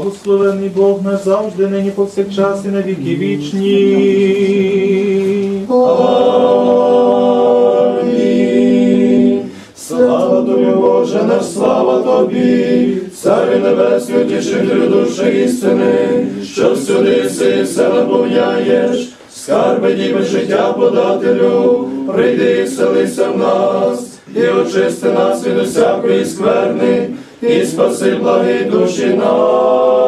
Благословений Бог назавжди, нині повсякчас і на віки вічні. Слава тобі, Боже, наш слава тобі, Царю небесний, утішителю душі істини, що всюди си все наповняєш, скарби ніби життя подателю, прийди і селися в нас, і очисти нас від усякої скверни, і спаси благі душі наші.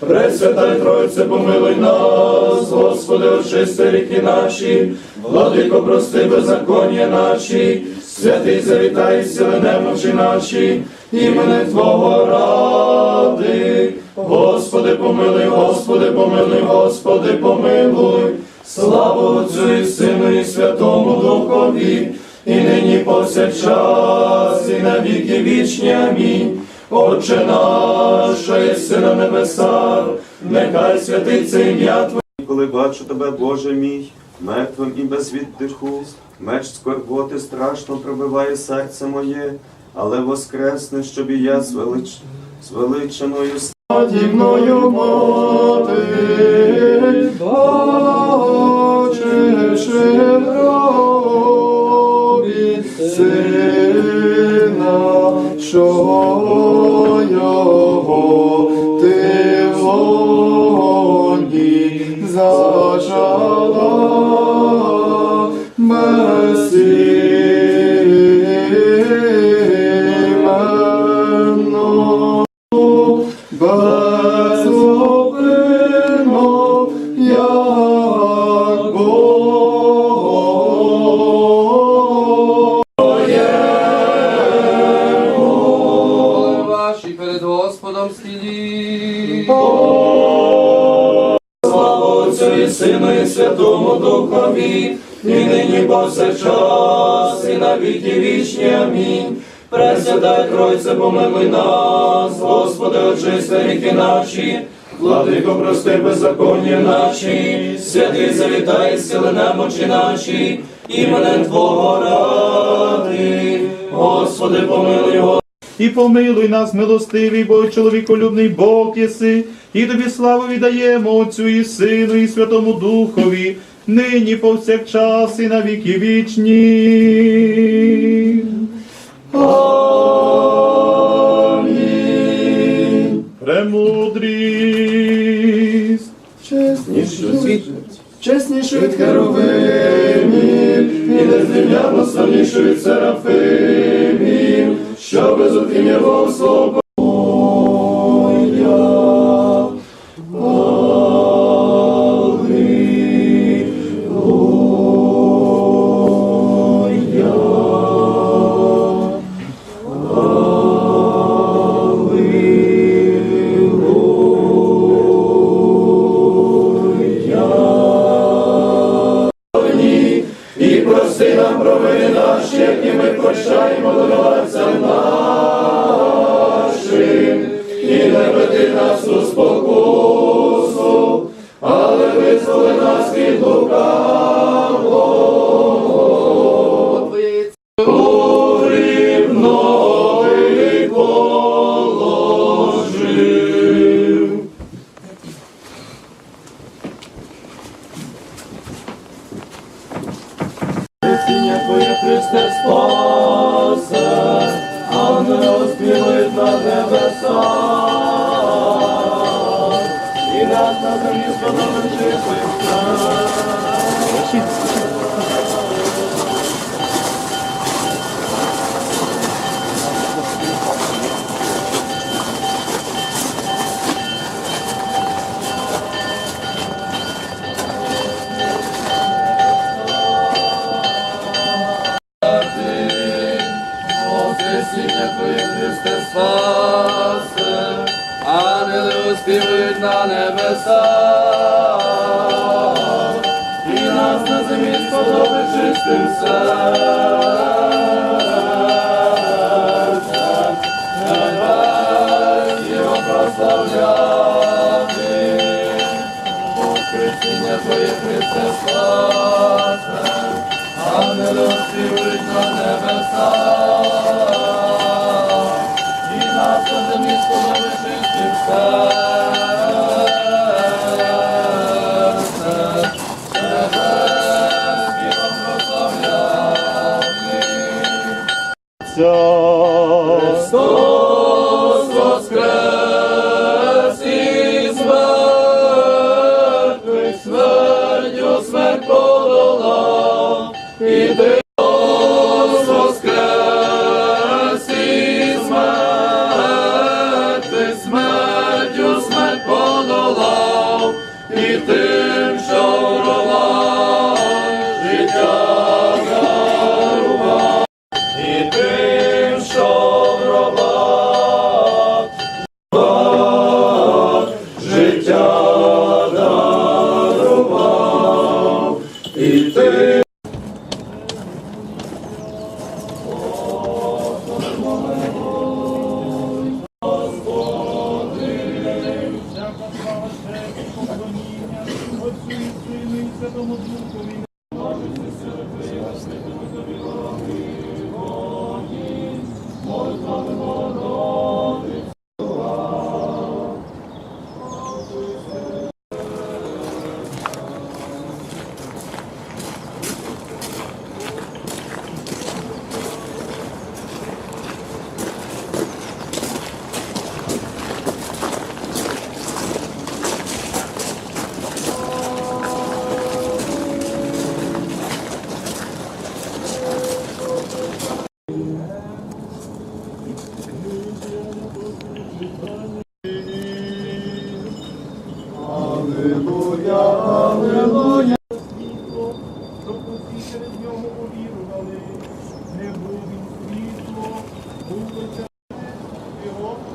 Пресвятай Тройце, помилуй нас, Господи, очисти ріки наші, владико, прости беззаконня наші, святий завітай, сили немочі наші, імени Твого ради. Господи, помилуй, Господи, помилуй, Господи, помилуй. Слава Отцю і Сину, і Святому Духові, і нині повсякчас, і на віки вічні. Амінь. Отче наш, єси на небесах, нехай святиться ім'я Твоє. Коли бачу тебе, Боже мій, мертвим і без віддиху, меч скорботи страшно пробиває серце моє, але воскресне, щоб і я звелич... звеличеною Наді мною мати, сина, що Духові, і нині повсякчас, і на віки вічні. Амінь. Пресвятай Тройце, помилуй нас, Господи, очисти ріки наші, владико, прости беззаконня наші, святий завітай, сили немочі наші, іменем Твого ради. Господи, помилуй, Господи. І помилуй нас, милостивий, бо чоловіколюбний Бог єси, і тобі славу віддаємо Отцю і Сину, і Святому Духові, нині повсякчас і на віки вічні. Амінь. Премудрість. Чесніше від, чесніше від херовимів, і незрівняно земля від серафимів, прощаємо винуватцям нашим, і не веди нас у спокусу, але визволи нас від лукавого. Твоє Христе спасе, ангели співають на небеса, і нас на землі сподобається на землі сподоби чистим серцем, Небес його прославляти, Воскресіння Твоє Христе спасе, не співають на небеса, і нас на землі сподоби серцем, So. Благодать.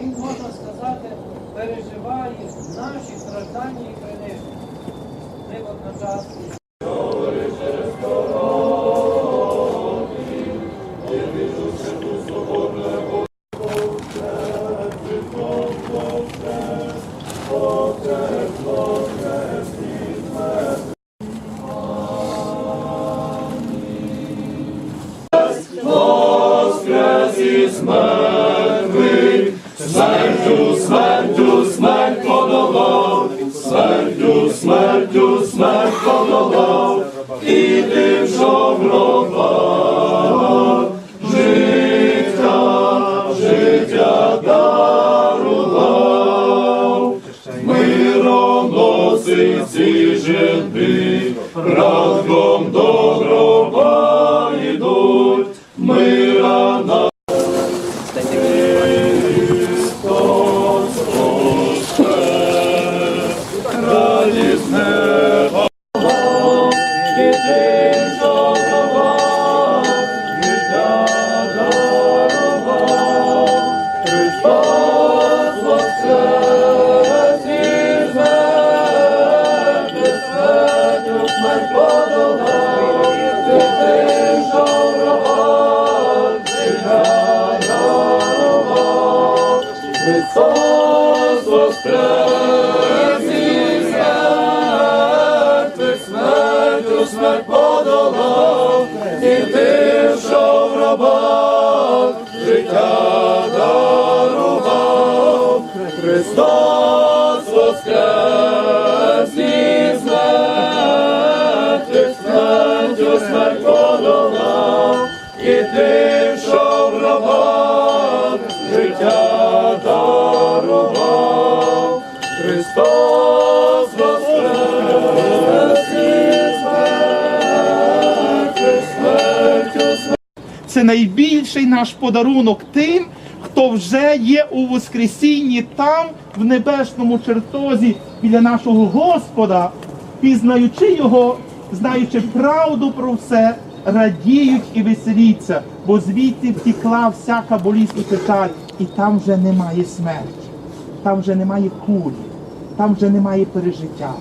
Він, можна сказати, переживає наші страждання і приниження. Ми одночасно. Із мертвих, смертю, смертю, смерть подолав, смертю, смертю, смерть подолав, і тим, що в гробах життя, життя дарував, миром носить ці жити, разом до Христос воскрес Це найбільший наш подарунок тим, хто вже є у Воскресінні там, в небесному чертозі біля нашого Господа, пізнаючи Його, знаючи правду про все, радіють і веселіться, бо звідти втікла всяка болість і печаль, і там вже немає смерті. там вже немає кулі, там вже немає пережиття,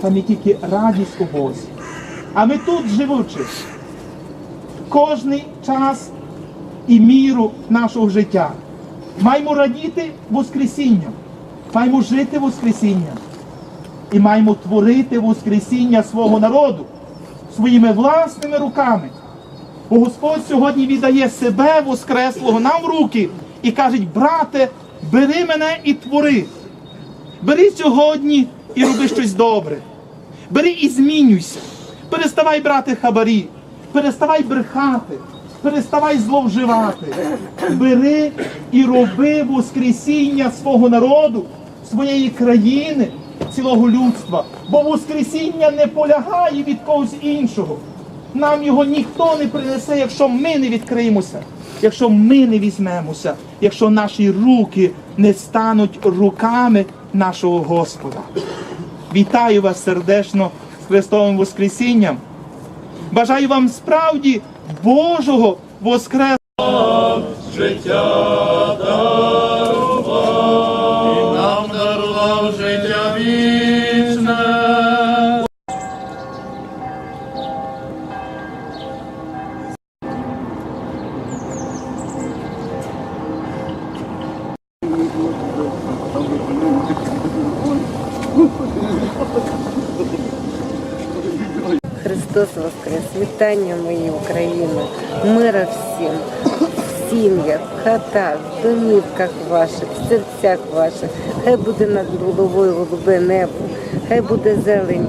там є тільки радість у Бозі. А ми тут живучи, кожний час і міру нашого життя. Маємо радіти Воскресінням, маємо жити Воскресінням і маємо творити Воскресіння свого народу своїми власними руками. Бо Господь сьогодні віддає себе Воскреслого нам в руки і каже, брате, бери мене і твори. Бери сьогодні і роби щось добре. Бери і змінюйся. Переставай брати хабарі, переставай брехати, переставай зловживати. Бери і роби Воскресіння свого народу, своєї країни, цілого людства. Бо Воскресіння не полягає від когось іншого. Нам його ніхто не принесе, якщо ми не відкриємося, якщо ми не візьмемося, якщо наші руки не стануть руками нашого Господа. Вітаю вас сердечно з Христовим Воскресінням. Бажаю вам справді Божого Воскресення. життя Христос Воскрес! Вітання мої Україна, мира всім, в сім'ях, хатах, домівках ваших, в серцях ваших. Хай буде над головою голубе небо, хай буде зелень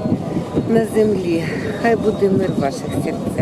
на землі, хай буде мир в ваших серцях.